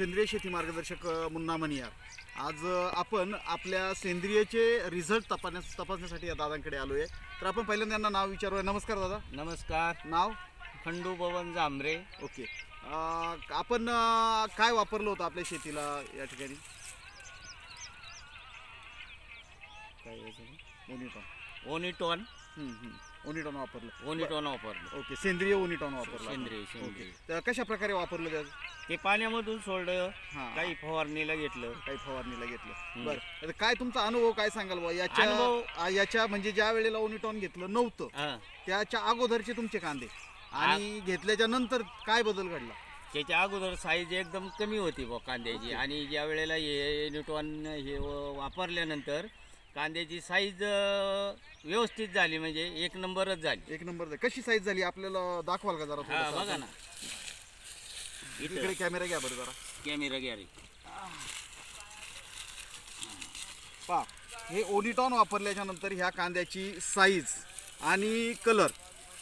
सेंद्रिय शेती मार्गदर्शक मुन्ना मनियार. आज आपण आपल्या सेंद्रियचे रिझल्ट तपासण्यास तपासण्यासाठी या दादांकडे आलो आहे तर आपण पहिल्यांदा यांना नाव विचारूया. नमस्कार दादा. नमस्कार. नाव? खंडू बबन जांभरे. ओके. अ, आपण अ, काय वापरलं होतं आपल्या शेतीला या ठिकाणी? हम्म, हम्म. ओनिटॉन वापरलं. ओनिटॉन वापरलं. ओके सेंद्रिय ओनिटॉन वापरलं. सेंद्रिय सेंद्रिय. तर कशा प्रकारे वापरलं त्याचं? ते पाण्यामधून सोडलं हां. काही फवारणीला घेतलं. काही फवारणीला घेतलं. बरं. आता काय तुमचा अनुभव काय सांगाल बुवा? याच्या? आ, याच्या म्हणजे ज्या वेळेला ओनिटॉन घेतलं नव्हतं हां. त्याच्या अगोदरचे तुमचे कांदे आणि घेतल्याच्या नंतर काय बदल घडला? त्याच्या अगोदर साईज एकदम कमी होती बुवा कांद्याची आणि ज्या वेळेला हे युनिटॉन हे व- वापरल्यानंतर कांद्याची साईज व्यवस्थित झाली म्हणजे एक नंबरच झाली. एक नंबर कशी साईज झाली? आपल्याला दाखवाल का जरा हा थोडंसं? बघा ना. इकडे कॅमेरा घ्या बरं जरा. कॅमेरा गॅरी पहा हे ओनिटॉन वापरल्याच्या नंतर ह्या कांद्याची साईज आणि कलर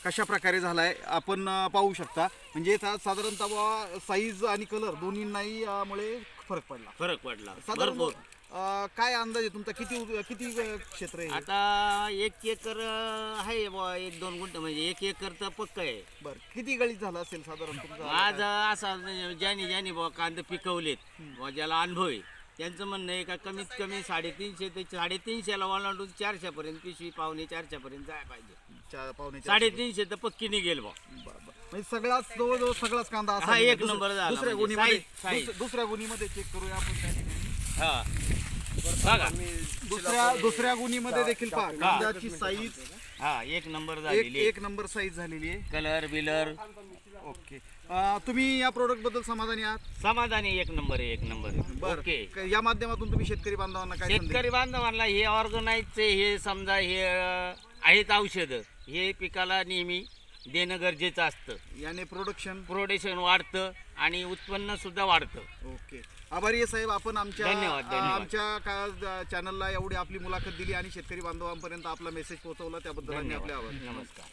कशा प्रकारे झाला आहे आपण अं, पाहू शकता. म्हणजे सा- साधारणतः साईज आणि कलर दोन्हींनाही अं, मुळे फरक पडला. फरक पडला. साधारण भरपूर. अं, काय अंदाज आहे तुमचा किती किती अं, क्षेत्र आहे? आता एक एकर अं, आहे बुवा एक दोन गुंठ म्हणजे एक एकर तर पक्क आहे बरं किती गळीत झाला असेल साधारण तुमचा आज असा म्हणजे ज्याने ज्याने बुवा कांदे पिकवलेत बुवा ज्याला अनुभव आहे त्यांचं म्हणणं आहे का कमीत कमी साडेतीनशे ते साडेतीनशेला ओलांडून चारशेपर्यंत पिशवी पावणे चारशेपर्यंत जायला पाहिजे चा- पावणे. साडेतीनशे तर पक्की निघेल बुवा बरं, बरं. म्हणजे सगळाच जवळजवळ सगळाच कांदा असा हा, निघाला. एक दुसऱ्या- नंबर झाला दुसऱ्या म्हणजे गुणीमध्ये. दुस- दुसऱ्या गुणीमध्ये चेक करूया आपण त्या ठिकाणी. हा बघा. दुसऱ्या दुसऱ्या गुणीमध्ये देखील पहा. साईज हा एक नंबर एक झालेली एक नंबर साईज झालेली आहे. कलर बिलर ओके अं, तुम्ही या प्रोडक्टबद्दल समाधानी आहात? समाधानी एक नंबर आहे एक नंबर आहे. बरं. ओके क- या माध्यमातून तुम्ही शेतकरी बांधवांना काय संदेश शेतकरी बांधवांना हे ऑर्गनाईजचे हे समजा हे अं, आहेत औषधं. हे पिकाला नेहमी देणं गरजेचं असतं. याने प्रोडक्शन प्रोडक्शन वाढतं आणि उत्पन्न सुद्धा वाढतं. ओके आभारी आहे साहेब आपण आमच्या धन्यवाद, धन्यवाद. आमच्या का चॅनलला एवढी आपली मुलाखत दिली आणि शेतकरी बांधवांपर्यंत आपला मेसेज पोहोचवला. त्याबद्दल आम्ही आपले आभार. नमस्कार.